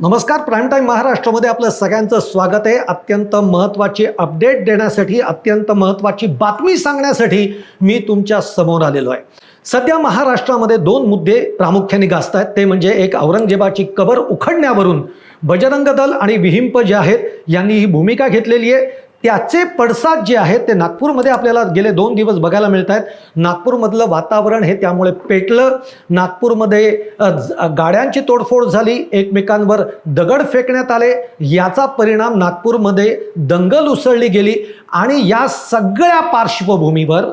नमस्कार prime time महाराष्ट्रामध्ये आपलं सगळ्यांचं स्वागत आहे. अत्यंत महत्त्वाची अपडेट देण्यासाठी अत्यंत महत्त्वाची बातमी सांगण्यासाठी मी तुमच्यासमोर आलेलो आहे. सध्या महाराष्ट्रामध्ये दोन मुद्दे प्रामुख्याने गाजत आहेत ते म्हणजे एक औरंगजेबाची कबर उखडण्यावरून बजरंग दल आणि विहिंप जे आहेत यांनी ही भूमिका घेतलेली आहे. त्याचे पडसाद जे आहेत ते नागपूरमध्ये आपल्याला गेले दोन दिवस बघायला मिळत आहेत नागपूरमधलं वातावरण हे त्यामुळे पेटलं. नागपूरमध्ये गाड्यांची तोडफोड झाली. एकमेकांवर दगड फेकण्यात आले. याचा परिणाम नागपूरमध्ये दंगल उसळली गेली. आणि या सगळ्या पार्श्वभूमीवर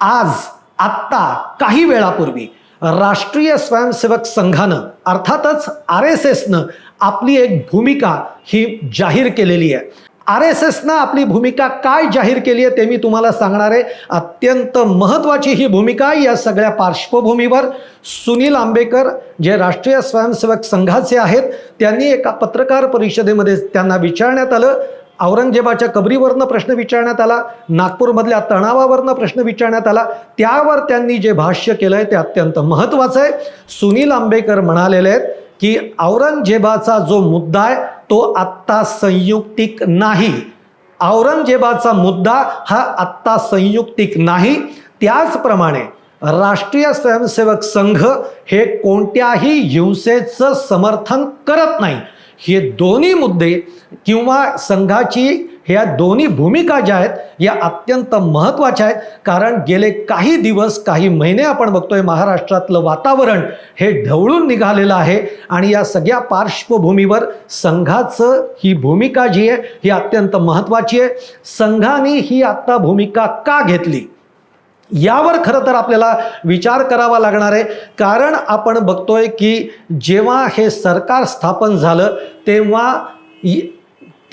आज आत्ता काही वेळापूर्वी राष्ट्रीय स्वयंसेवक संघानं अर्थातच आर एस एसनं आपली एक भूमिका ही जाहीर केलेली आहे. आर एस एसनं आपली भूमिका काय जाहीर केली आहे ते मी तुम्हाला सांगणार आहे. अत्यंत महत्त्वाची ही भूमिका या सगळ्या पार्श्वभूमीवर सुनील आंबेकर जे राष्ट्रीय स्वयंसेवक संघाचे आहेत त्यांनी एका पत्रकार परिषदेमध्ये त्यांना विचारण्यात आलं. औरंगजेबाच्या कबरीवरनं प्रश्न विचारण्यात आला नागपूरमधल्या तणावावरनं प्रश्न विचारण्यात आला. त्यावर त्यांनी जे भाष्य केलं आहे ते अत्यंत महत्त्वाचं आहे. सुनील आंबेकर म्हणालेले आहेत की औरंगजेबाचा जो मुद्दा आहे तो आत्ता संयुक्तिक नाही. औरंगजेबाचा मुद्दा हा आत्ता संयुक्तिक नाही. त्याचप्रमाणे राष्ट्रीय स्वयंसेवक संघ हे कोणत्याही हिंसेचं समर्थन करत नाही. हे दोन्ही मुद्दे किंवा संघाची ह्या दोन्ही भूमिका ज्या आहेत या अत्यंत महत्त्वाच्या आहेत. कारण गेले काही दिवस काही महिने आपण बघतोय महाराष्ट्रातलं वातावरण हे ढवळून निघालेलं आहे. आणि या सगळ्या पार्श्वभूमीवर संघाचं ही भूमिका जी आहे ही अत्यंत महत्त्वाची आहे. संघाने ही आत्ता भूमिका का घेतली? यावर खरं तर आपल्याला विचार करावा लागणार आहे. कारण आपण बघतोय की जेव्हा हे सरकार स्थापन झालं तेव्हा इ-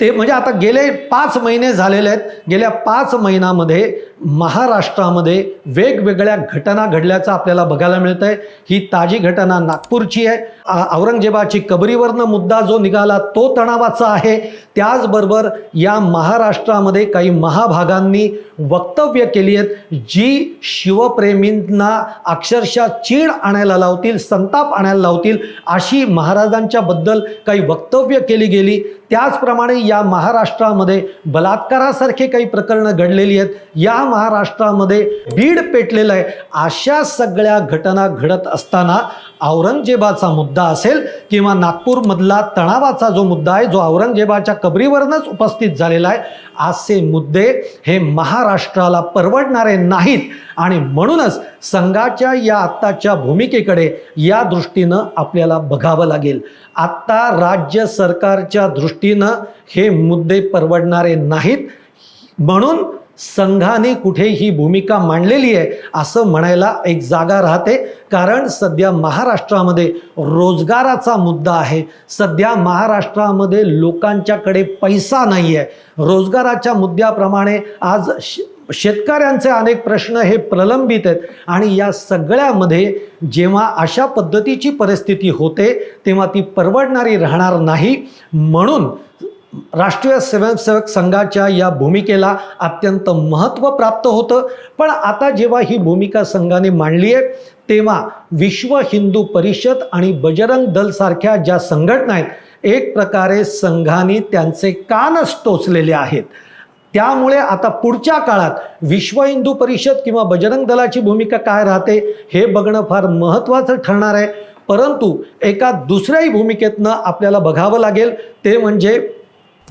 ते म्हणजे आता गेले पाच महिने झालेले आहेत. गेल्या पाच महिन्यामध्ये महाराष्ट्रामध्ये वेगवेगळ्या घटना घडल्याचं आपल्याला बघायला मिळत आहे ही ताजी घटना नागपूरची आहे. औरंगजेबाची कबरीवरनं मुद्दा जो निघाला तो तणावाचा आहे. त्याचबरोबर या महाराष्ट्रामध्ये काही महाभागांनी वक्तव्य केली आहेत. जी शिवप्रेमींना अक्षरशः चीड आणायला लावतील संताप आणायला लावतील अशी महाराजांच्याबद्दल काही वक्तव्य केली गेली. त्याचप्रमाणे या महाराष्ट्रामध्ये बलात्कारासारखे काही प्रकरणं घडलेली आहेत. या महाराष्ट्रामध्ये बीड पेटलेलं आहे. अशा सगळ्या घटना घडत असताना औरंगजेबाचा मुद्दा असेल किंवा नागपूरमधला तणावाचा जो मुद्दा आहे जो औरंगजेबाच्या कबरीवरनंच उपस्थित झालेला आहे असे मुद्दे हे महाराष्ट्राला परवडणारे नाहीत. आणि म्हणूनच संघाच्या या आत्ताच्या भूमिकेकडे या दृष्टीनं आपल्याला बघावं लागेल. आत्ता राज्य सरकारच्या दृष्टीनं हे मुद्दे परवडणारे नाहीत. म्हणून संघाने कुठे ही भूमिका मांडलेली आहे असं म्हणायला एक जागा राहते. कारण सध्या महाराष्ट्रामध्ये रोजगाराचा मुद्दा आहे. सध्या महाराष्ट्रामध्ये लोकांच्याकडे पैसा नाही आहे रोजगाराच्या मुद्द्याप्रमाणे आज श शेतकऱ्यांचे अनेक प्रश्न हे प्रलंबित आहेत. आणि या सगळ्यामध्ये जेव्हा अशा पद्धतीची परिस्थिती होते तेव्हा ती परवडणारी राहणार नाही. म्हणून राष्ट्रीय स्वयंसेवक संघाच्या या भूमिकेला अत्यंत महत्त्व प्राप्त होतं. पण आता जेव्हा ही भूमिका संघाने मांडली आहे तेव्हा विश्व हिंदू परिषद आणि बजरंग दलसारख्या ज्या संघटना आहेत एक प्रकारे संघाने त्यांचे कानच टोचलेले आहेत. त्यामुळे आता पुढच्या काळात विश्व हिंदू परिषद किंवा बजरंग दलाची भूमिका काय राहते हे बघणं फार महत्त्वाचं ठरणार आहे. परंतु एका दुसऱ्याही भूमिकेतनं आपल्याला बघावं लागेल ते म्हणजे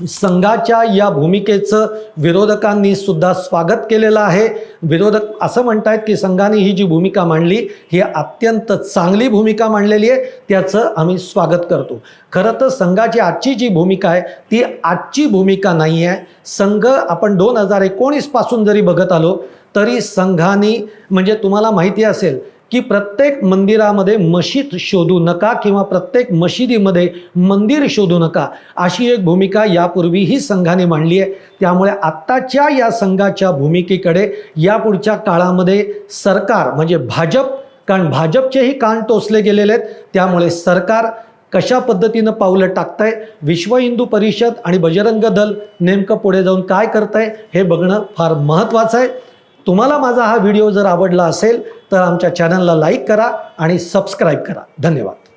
संघाच्या या भूमिकेचं विरोधकांनी सुद्धा स्वागत केलेलं आहे. विरोधक असं म्हणतायत की संघाने ही जी भूमिका मांडली ही अत्यंत चांगली भूमिका मांडलेली आहे त्याचं आम्ही स्वागत करतो. खरं तर संघाची आजची जी भूमिका आहे ती आजची भूमिका नाही आहे. संघ आपण दोन हजार एकोणीसपासून जरी बघत आलो तरी संघाने म्हणजे तुम्हाला माहिती असेल की प्रत्येक मंदिरामध्ये मशीद शोधू नका किंवा प्रत्येक मशिदीमध्ये मंदिर शोधू नका. अशी एक भूमिका यापूर्वीही संघाने मांडली आहे. त्यामुळे आत्ताच्या या संघाच्या भूमिकेकडे यापुढच्या काळामध्ये सरकार म्हणजे भाजप कारण भाजपचेही कान टोचले गेलेले आहेत. त्यामुळे सरकार कशा पद्धतीनं पावलं टाकतंय विश्व हिंदू परिषद आणि बजरंग दल नेमकं पुढे जाऊन काय करतंय हे बघणं फार महत्त्वाचं आहे. तुम्हाला माझा हा व्हिडिओ जर आवडला असेल तर आमच्या चॅनलला लाईक करा आणि सबस्क्राईब करा. धन्यवाद.